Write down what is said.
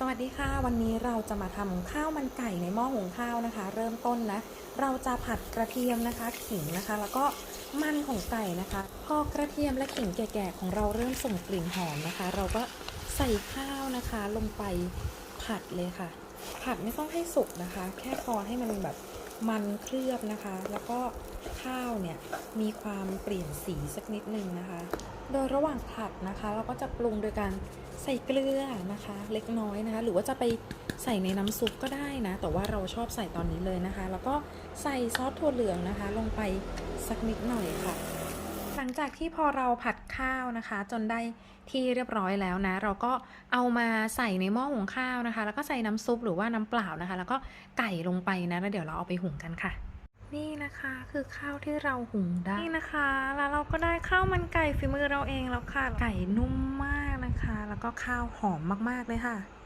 สวัสดีค่ะ วันนี้เราจะมาทำข้าวมันไก่ในหม้อหุงข้าวนะคะ เริ่มต้นนะ เราจะผัดกระเทียมนะคะ ขิงนะคะ แล้วก็มันของไก่นะคะ พอกระเทียมและขิงแก่ๆของเราเริ่มส่งกลิ่นหอมนะคะ เราก็ใส่ข้าวนะคะ ลงไปผัดเลยค่ะ ผัดไม่ต้องให้สุกนะคะ แค่พอให้มันแบบมันเคลือบนะคะ แล้วก็ข้าวเนี่ยมีความเปลี่ยนสีสักนิดนึงนะคะ โดยระหว่างผัดนะคะ เราก็จะปรุงโดยการ ใส่เกลือนะคะ เล็กน้อยนะคะ หรือว่าจะไปใส่ในน้ำซุปก็ได้นะ แต่ว่าเราชอบใส่ตอนนี้เลยนะคะ แล้วก็ใส่ซอสถั่วเหลืองนะคะ ลงไปสักนิดหน่อยค่ะ หลังจากที่พอเราผัดข้าวนะคะ จนได้ที่เรียบร้อยแล้วนะ เราก็เอามาใส่ในหม้อหุงข้าวนะคะ แล้วก็ใส่น้ำซุปหรือว่าน้ำเปล่านะคะ แล้วก็ไก่ลงไปนะ แล้วเดี๋ยวเราเอาไปหุงกันค่ะนี่นะคะคือข้าวที่เราหุงได้ นี่นะคะ แล้วเราก็ได้ข้าวมันไก่ฝีมือเราเองแล้วค่ะ ไก่นุ่มมาก นะคะ แล้วก็ข้าวหอมมาก ๆ เลยค่ะ